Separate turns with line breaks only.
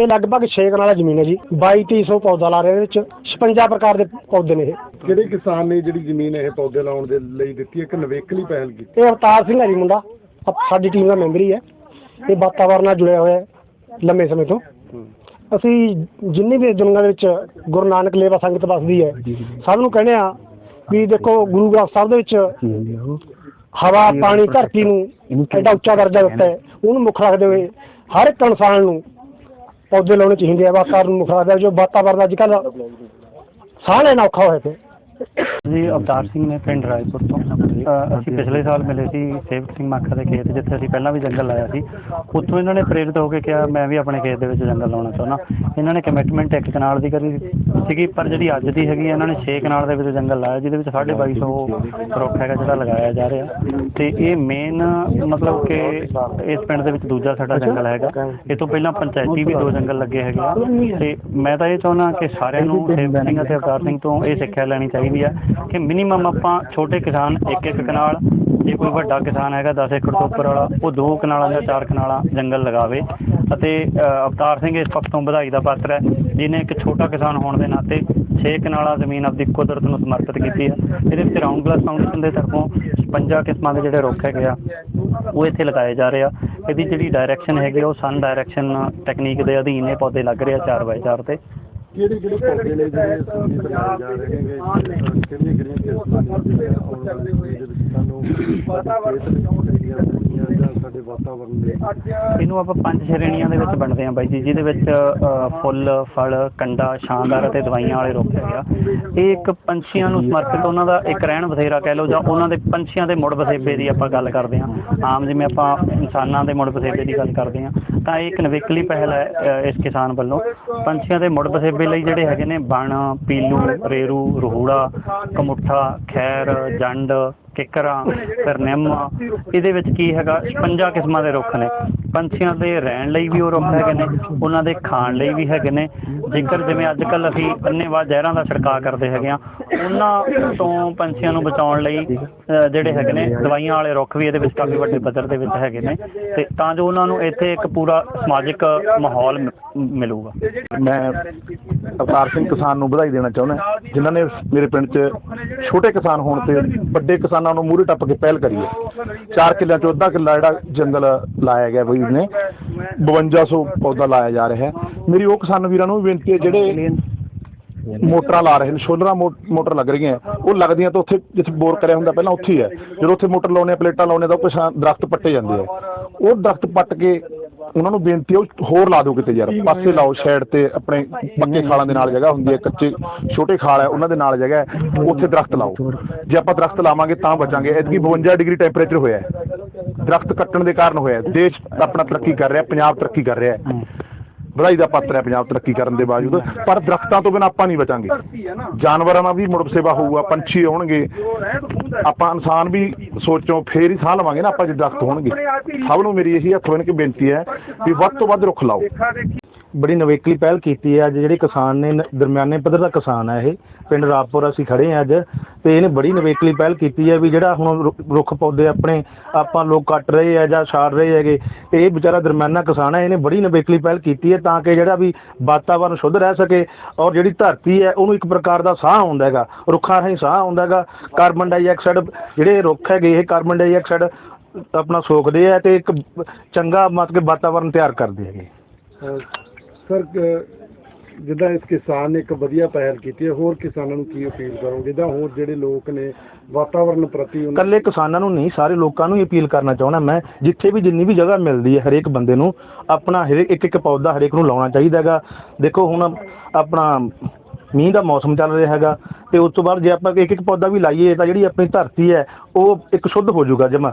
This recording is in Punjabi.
ਇਹ ਲਗਭਗ 6 ਕਨਾਲਾ ਜ਼ਮੀਨ ਹੈ ਜੀ। 2200 ਪੌਦਾ ਲਾ ਰਹੇ ਇਹਦੇ ਵਿੱਚ। 56 ਪ੍ਰਕਾਰ ਦੇ ਪੌਦੇ ਨੇ ਇਹ।
ਕਿਹੜੇ ਕਿਸਾਨ ਨੇ ਜਿਹੜੀ ਜ਼ਮੀਨ ਇਹ ਪੌਦੇ ਲਾਉਣ ਦੇ ਲਈ ਦਿੱਤੀ ਹੈ? ਕਿ ਨਵੇਕਲੀ ਪਹਿਲ ਕੀਤੀ।
ਇਹ ਅਵਤਾਰ ਸਿੰਘ ਹੈ ਜੀ ਮੁੰਡਾ। ਅਪ- ਸਾਡੀ ਟੀਮ ਦਾ ਮੈਂਬਰ ਹੀ ਹੈ। ਇਹ ਵਾਤਾਵਰਨ ਨਾਲ ਜੁੜਿਆ ਹੋਇਆ ਹੈ ਲੰਮੇ ਸਮੇਂ ਤੋਂ। ਅਸੀਂ ਜਿੰਨੀ ਵੀ ਦੁਨੀਆ ਦੇ ਵਿੱਚ ਗੁਰੂ ਨਾਨਕ ਲੇਵਾ ਸੰਗਤ ਵਸਦੀ ਹੈ ਸਭ ਨੂੰ ਕਹਿੰਦੇ ਆ ਵੀ ਦੇਖੋ ਗੁਰੂ ਗ੍ਰੰਥ ਸਾਹਿਬ ਦੇ ਵਿੱਚ ਹਵਾ ਪਾਣੀ ਧਰਤੀ ਨੂੰ ਐਡਾ ਉੱਚਾ ਦਰਜਾ ਦਿੱਤਾ ਹੈ। ਉਹਨੂੰ ਮੁੱਖ ਰੱਖਦੇ ਹੋਏ ਹਰ ਇੱਕ ਇਨਸਾਨ ਨੂੰ ਪੌਦੇ ਲਾਉਣੇ ਚਾਹੀਦੇ ਆ, ਵਾਤਾਵਰਨ ਨੂੰ ਮੁੱਖ ਰੱਖਦੇ ਜੋ ਵਾਤਾਵਰਨ ਅੱਜ ਕੱਲ੍ਹ ਸਾਹ ਲੈਣਾ ਔਖਾ ਹੋਇਆ ਪਿਆ।
ਜੀ ਅਵਤਾਰ ਸਿੰਘ ਨੇ ਪਿੰਡ ਰਾਏਪੁਰ ਤੋਂ ਅਸੀਂ ਪਿਛਲੇ ਸਾਲ ਮਿਲੇ ਸੀ ਸੇਵਕ ਸਿੰਘ ਮਾਖਾ ਦੇ ਖੇਤ ਜਿੱਥੇ ਅਸੀਂ ਪਹਿਲਾਂ ਵੀ ਜੰਗਲ ਲਾਇਆ ਸੀ। ਉੱਥੋਂ ਇਹਨਾਂ ਨੇ ਪ੍ਰੇਰਿਤ ਹੋ ਕੇ ਕਿਹਾ ਮੈਂ ਵੀ ਆਪਣੇ ਖੇਤ ਦੇ ਵਿੱਚ ਜੰਗਲ ਲਾਉਣਾ ਚਾਹੁੰਦਾ। ਇਹਨਾਂ ਨੇ ਕਮਿਟਮੈਂਟ ਇੱਕ ਕਨਾਲ ਦੀ ਕਰੀ ਸੀਗੀ ਪਰ ਜਿਹੜੀ ਅੱਜ ਦੀ ਹੈਗੀ ਇਹਨਾਂ ਨੇ 6 ਕਨਾਲ ਦੇ ਵਿੱਚ ਜੰਗਲ ਲਾਇਆ ਜਿਹਦੇ ਵਿੱਚ 2250 ਰੁੱਖ ਹੈਗਾ ਜਿਹੜਾ ਲਗਾਇਆ ਜਾ ਰਿਹਾ। ਤੇ ਇਹ ਮੇਨ ਮਤਲਬ ਕਿ ਇਸ ਪਿੰਡ ਦੇ ਵਿੱਚ ਦੂਜਾ ਸਾਡਾ ਜੰਗਲ ਹੈਗਾ। ਇਹ ਤੋਂ ਪਹਿਲਾਂ ਪੰਚਾਇਤੀ ਵੀ ਦੋ ਜੰਗਲ ਲੱਗੇ ਹੈਗੇ ਤੇ ਮੈਂ ਤਾਂ ਇਹ ਚਾਹੁੰਦਾ ਕਿ ਸਾਰਿਆਂ ਨੂੰ ਸੇਵਕ ਸਿੰਘ ਅਤੇ ਅਵਤਾਰ ਸਿੰਘ ਤੋਂ ਇਹ ਸਿੱਖਿਆ ਲੈਣੀ ਚਾਹੀਦੀ ਹੈ ਕਿ ਮਿਨੀਮਮ ਆਪਾਂ ਛੋਟੇ ਕਿਸਾਨ ਇੱਕ ਇੱਕ ਕਨਾਲ ਜੇ ਕੋਈ ਵੱਡਾ ਕਿਸਾਨ ਹੈਗਾ 10 ਏਕੜ ਤੋਂ ਉੱਪਰ ਵਾਲਾ ਉਹ ਦੋ ਕਨਾਲਾਂ ਜਾਂ ਚਾਰ ਕਨਾਲਾਂ ਜੰਗਲ ਲਗਾਵੇ ਅਤੇ ਅਵਤਾਰ ਸਿੰਘ ਇਸ ਪੱਖ ਤੋਂ ਵਧਾਈ ਦਾ ਪਾਤਰ ਹੈ ਜਿਨੇ ਇੱਕ ਛੋਟਾ ਕਿਸਾਨ ਹੋਣ ਦੇ ਨਾਤੇ 6 ਕਨਾਲਾਂ ਜ਼ਮੀਨ ਆਪਦੀ ਕੁਦਰਤ ਨੂੰ ਸਮਰਪਿਤ ਕੀਤੀ ਹੈ। ਇਹਦੇ ਵਿੱਚ ਰਾਉਂਡ ਗਲਾਸ ਫਾਊਂਡੇਸ਼ਨ ਦੇ ਤਰਫੋਂ 56 ਕਿਸਮਾਂ ਦੇ ਜਿਹੜੇ ਰੁੱਖ ਹੈਗੇ ਆ ਉਹ ਇੱਥੇ ਲਗਾਏ ਜਾ ਰਹੇ ਆ। ਇਹਦੀ ਜਿਹੜੀ ਡਾਇਰੈਕਸ਼ਨ ਹੈਗੀ ਆ, ਉਹ ਸਨ ਡਾਇਰੈਕਸ਼ਨ ਟੈਕਨੀਕ ਦੇ ਅਧੀਨ ਇਹ ਪੌਦੇ ਲੱਗ ਰਹੇ ਆ 4x4 ਤੇ।
ਕਿਹੜੇ ਕਿਹੜੇ ਪੌਦੇ ਨੇ ਜਿਹੜੇ ਸੰਗੀਤ ਲਗਾਏ ਜਾ ਰਹੇ ਨੇ ਕਿਹੜੀਆਂ ਕਿਹੜੀਆਂ ਕਿਸਮਾਂ ਦੇ ਜਿਹੜੇ ਆਉਣ ਵਾਲੇ ਸਮੇਂ ਦੇ ਵਿੱਚ ਸਾਨੂੰ ਵਾਤਾਵਰਨ ਜਾਂ ਸਾਡੇ ਵਾਤਾਵਰਨ ਦੇ।
ਇਹਨੂੰ ਆਪਾਂ ਪੰਜ ਸ਼੍ਰੇਣੀਆਂ ਦੇ ਵਿੱਚ ਵੰਡਦੇ ਹਾਂ ਬਾਈ ਜੀ ਜਿਹਦੇ ਵਿੱਚ ਫੁੱਲ ਫਲ ਕੰਡਾ ਸ਼ਾਨਦਾਰ ਅਤੇ ਦਵਾਈਆਂ ਵਾਲੇ ਰੁੱਖ ਹੈਗੇ ਆ। ਇਹ ਇੱਕ ਪੰਛੀਆਂ ਨੂੰ ਸਮਰਪਿਤ ਉਹਨਾਂ ਦਾ ਇੱਕ ਰਹਿਣ ਬਸੇਰਾ ਕਹਿ ਲਓ ਜਾਂ ਉਹਨਾਂ ਦੇ ਪੰਛੀਆਂ ਦੇ ਮੁੜ ਬਸੇਬੇ ਦੀ ਆਪਾਂ ਗੱਲ ਕਰਦੇ ਹਾਂ। ਆਮ ਜਿਵੇਂ ਆਪਾਂ ਇਨਸਾਨਾਂ ਦੇ ਮੁੜ ਬਸੇਬੇ ਦੀ ਗੱਲ ਕਰਦੇ ਹਾਂ ਤਾਂ ਇਹ ਇੱਕ ਨਵੇਕਲੀ ਪਹਿਲ ਹੈ ਇਸ ਕਿਸਾਨ ਵੱਲੋਂ। ਪੰਛੀਆਂ ਦੇ ਮੁੜ ਬਸੇਬੇ ਲਈ ਜਿਹੜੇ ਹੈਗੇ ਨੇ ਬਣ ਪੀਲੂ ਰੇਰੂ ਰਹੂੜਾ ਕਮੁੱਠਾ ਖੈਰ ਜੰਡ ਕਿਕਰਾਂ ਫਿਰ ਨਿੰਮ ਇਹਦੇ ਵਿੱਚ ਕੀ ਹੈਗਾ? 56 ਕਿਸਮਾਂ ਦੇ ਰੁੱਖ ਨੇ। ਪੰਛੀਆਂ ਦੇ ਰਹਿਣ ਲਈ ਵੀ ਉਹ ਰੁੱਖ ਹੈਗੇ ਨੇ, ਉਹਨਾਂ ਦੇ ਖਾਣ ਲਈ ਵੀ ਹੈਗੇ ਨੇ। ਜੇਕਰ ਜਿਵੇਂ ਅੱਜ ਕੱਲ ਅਸੀਂ ਅੰਨੇਵਾਹ ਜ਼ਹਿਰਾਂ ਦਾ ਛਿੜਕਾਅ ਕਰਦੇ ਹੈਗੇ ਆ ਉਹਨਾਂ ਤੋਂ ਪੰਛੀਆਂ ਨੂੰ ਬਚਾਉਣ ਲਈ ਜਿਹੜੇ ਹੈਗੇ ਨੇ, ਦਵਾਈਆਂ ਵਾਲੇ ਰੁੱਖ ਵੀ ਇਹਦੇ ਵਿੱਚ ਕਾਫੀ ਵੱਡੇ ਪੱਧਰ ਦੇ ਵਿੱਚ ਹੈਗੇ ਨੇ ਤੇ ਤਾਂ ਜੋ ਉਹਨਾਂ ਨੂੰ ਇੱਥੇ ਇੱਕ ਪੂਰਾ ਸਮਾਜਿਕ ਮਾਹੌਲ ਮਿਲੂਗਾ।
ਮੈਂ ਅਵਤਾਰ ਸਿੰਘ ਕਿਸਾਨ ਨੂੰ ਵਧਾਈ ਦੇਣਾ ਚਾਹੁੰਦਾ ਜਿਨ੍ਹਾਂ ਨੇ ਮੇਰੇ ਪਿੰਡ 'ਚ ਛੋਟੇ ਕਿਸਾਨ ਹੋਣ ਤੇ ਵੱਡੇ ਕਿਸਾਨਾਂ ਨੂੰ ਮੂਹਰੇ ਟੱਪ ਕੇ ਪਹਿਲ ਕਰੀ ਹੈ। 4 ਕਿੱਲਿਆਂ 'ਚੋਂ ਅੱਧਾ ਕਿੱਲਾ ਜਿਹੜਾ ਜੰਗਲ ਲਾਇਆ ਗਿਆ ਬਈ ਨੇ 5200 ਪੌਦਾ ਲਾਇਆ ਜਾ ਰਿਹਾ। ਹੈ ਮੇਰੀ ਉਹ ਕਿਸਾਨ ਵੀਰਾਂ ਨੂੰ ਬੇਨਤੀ ਹੈ, ਜਿਹੜੇ ਮੋਟਰਾਂ ਲਾ ਰਹੇ ਨੇ ਸ਼ੋਲਰਾਂ ਮੋ- ਮੋਟਰ ਲੱਗ ਰਹੀਆਂ। ਉਹ ਲੱਗਦੀਆਂ ਤਾਂ ਉੱਥੇ ਜਿੱਥੇ ਬੋਰ ਕਰਿਆ ਹੁੰਦਾ ਪਹਿਲਾਂ ਉੱਥੇ ਹੀ ਹੈ। ਜਦੋਂ ਉੱਥੇ ਮੋਟਰ ਲਾਉਣੇ ਪਲੇਟਾਂ ਲਾਉਣੇ ਤਾਂ ਉਹ ਕਿਸਾਨ ਦਰਖਤ ਪੱਟੇ ਜਾਂਦੇ ਆ। ਉਹ ਦਰਖਤ ਪੱਟ ਕੇ ਉਹਨਾਂ ਨੂੰ ਬੇਨਤੀ ਹੈ ਉਹ ਹੋਰ ਲਾ ਦਿਓ ਕਿਤੇ ਯਾਰ। ਪਾਸੇ ਲਾਓ ਸਾਈਡ ਤੇ ਆਪਣੇ ਪੱਕੇ ਖਾਲਾਂ ਦੇ ਨਾਲ ਜਗ੍ਹਾ ਹੁੰਦੀ ਹੈ ਕੱਚੇ ਛੋਟੇ ਖਾਲ ਹੈ ਉਹਨਾਂ ਦੇ ਨਾਲ ਜਗ੍ਹਾ ਹੈ। ਉੱਥੇ ਦਰਖਤ ਲਾਓ। ਜੇ ਆਪਾਂ ਦਰਖਤ ਲਾਵਾਂਗੇ ਤਾਂ ਬਚਾਂਗੇ। ਐਤਕੀ 52 ਡਿਗਰੀ ਟੈਂਪਰੇਚਰ ਹੋਇਆ ਹੈ। ਦਰਖਤ ਕੱਟਣ ਦੇ ਕਾਰਨ ਹੋਇਆ ਹੈ। ਦੇਸ਼ ਆਪਣਾ ਤਰੱਕੀ ਕਰ ਰਿਹਾ ਪੰਜਾਬ ਤਰੱਕੀ ਕਰ ਰਿਹਾ ਹੈ। ਵਧਾਈ ਦਾ ਪਾਤਰ ਹੈ ਪੰਜਾਬ ਤਰੱਕੀ ਕਰਨ ਦੇ ਬਾਵਜੂਦ ਪਰ ਦਰਖਤਾਂ ਤੋਂ ਬਿਨਾਂ ਆਪਾਂ ਨਹੀਂ ਬਚਾਂਗੇ। ਜਾਨਵਰਾਂ ਨਾਲ ਵੀ ਮੁੜ ਸੇਵਾ ਹੋਊਗਾ ਪੰਛੀ ਆਉਣਗੇ ਆਪਾਂ ਇਨਸਾਨ ਵੀ ਸੋਚੋ ਫੇਰ ਹੀ ਸਾਹ ਲਵਾਂਗੇ ਨਾ ਆਪਾਂ ਜੇ ਦਰਖਤ ਹੋਣਗੇ। ਸਭ ਨੂੰ ਮੇਰੀ ਇਹੀ ਹੱਥ ਬੰਨ੍ਹ ਕੇ ਬੇਨਤੀ ਹੈ ਵੀ ਵੱਧ ਤੋਂ ਵੱਧ ਰੁੱਖ ਲਾਓ।
ਬੜੀ ਨਵੇਕਲੀ ਪਹਿਲ ਕੀਤੀ ਹੈ। ਅੱਜ ਜਿਹੜੇ ਕਿਸਾਨ ਨੇ, ਨ- ਦਰਮਿਆਨੇ ਪੱਧਰ ਦਾ ਕਿਸਾਨ ਹੈ ਇਹ, ਪਿੰਡ ਰਾਪੁਰ ਅਸੀਂ ਖੜੇ ਹਾਂ ਅੱਜ ਤੇ ਇਹਨੇ ਬੜੀ ਨਵੇਕਲੀ ਪਹਿਲ ਕੀਤੀ ਹੈ ਵੀ ਜਿਹੜਾ ਹੁਣ ਰੁ- ਰੁੱਖ ਪੌਦੇ ਆਪਣੇ ਆਪਾਂ ਲੋਕ ਕੱਟ ਰਹੇ ਆ ਜਾਂ ਛਾੜ ਰਹੇ ਹੈਗੇ ਤੇ ਇਹ ਵਿਚਾਰਾ ਦਰਮਿਆਨਾ ਕਿਸਾਨ ਹੈ, ਇਹਨੇ ਬੜੀ ਨਵੇਕਲੀ ਪਹਿਲ ਕੀਤੀ ਹੈ ਤਾਂ ਕਿ ਜਿਹੜਾ ਵੀ ਵਾਤਾਵਰਨ ਸ਼ੁੱਧ ਰਹਿ ਸਕੇ ਔਰ ਜਿਹੜੀ ਧਰਤੀ ਹੈ ਉਹਨੂੰ ਇੱਕ ਪ੍ਰਕਾਰ ਦਾ ਸਾਹ ਆਉਂਦਾ ਹੈਗਾ, ਰੁੱਖਾਂ ਰਾਹੀਂ ਸਾਹ ਆਉਂਦਾ ਹੈਗਾ। ਕਾਰਬਨ ਡਾਈਆਕਸਾਈਡ ਜਿਹੜੇ ਰੁੱਖ ਹੈਗੇ ਇਹ ਕਾਰਬਨ ਡਾਈਆਕਸਾਈਡ ਆਪਣਾ ਸੋਖਦੇ ਆ ਤੇ ਇੱਕ ਚੰਗਾ ਮਤਲਬ ਕਿ ਵਾਤਾਵਰਨ ਤਿਆਰ ਕਰਦੇ ਹੈਗੇ।
ਸਰ ਜਿੱਦਾਂ ਇਸ ਕਿਸਾਨ ਨੇ ਇੱਕ ਵਧੀਆ ਪਹਿਲ ਕੀਤੀ ਹੈ, ਹੋਰ ਕਿਸਾਨਾਂ ਨੂੰ ਕੀ ਅਪੀਲ ਕਰੋਗੇ? ਜਿੱਦਾਂ ਹੋਰ ਜਿਹੜੇ ਲੋਕ ਨੇ ਵਾਤਾਵਰਨ ਪ੍ਰਤੀ ਉਹਨਾਂ
ਇਕੱਲੇ ਕਿਸਾਨਾਂ ਨੂੰ ਨਹੀਂ, ਸਾਰੇ ਲੋਕਾਂ ਨੂੰ ਹੀ ਅਪੀਲ ਕਰਨਾ ਚਾਹੁੰਦਾ ਮੈਂ। ਜਿੱਥੇ ਵੀ ਜਿੰਨੀ ਵੀ ਜਗ੍ਹਾ ਮਿਲਦੀ ਹੈ ਹਰੇਕ ਬੰਦੇ ਨੂੰ, ਆਪਣਾ ਹਰੇਕ ਇੱਕ ਇੱਕ ਪੌਦਾ ਹਰੇਕ ਨੂੰ ਲਾਉਣਾ ਚਾਹੀਦਾ ਹੈਗਾ। ਦੇਖੋ ਹੁਣ ਆਪਣਾ ਮੀਂਹ ਦਾ ਮੌਸਮ ਚੱਲ ਰਿਹਾ ਹੈਗਾ ਤੇ ਉਸ ਤੋਂ ਬਾਅਦ ਜੇ ਆਪਾਂ ਇੱਕ ਇੱਕ ਪੌਦਾ ਵੀ ਲਾਈਏ ਤਾਂ ਜਿਹੜੀ ਆਪਣੀ ਧਰਤੀ ਹੈ, ਉਹ ਇੱਕ ਸ਼ੁੱਧ ਹੋ ਜਾਊਗਾ ਜਮਾ।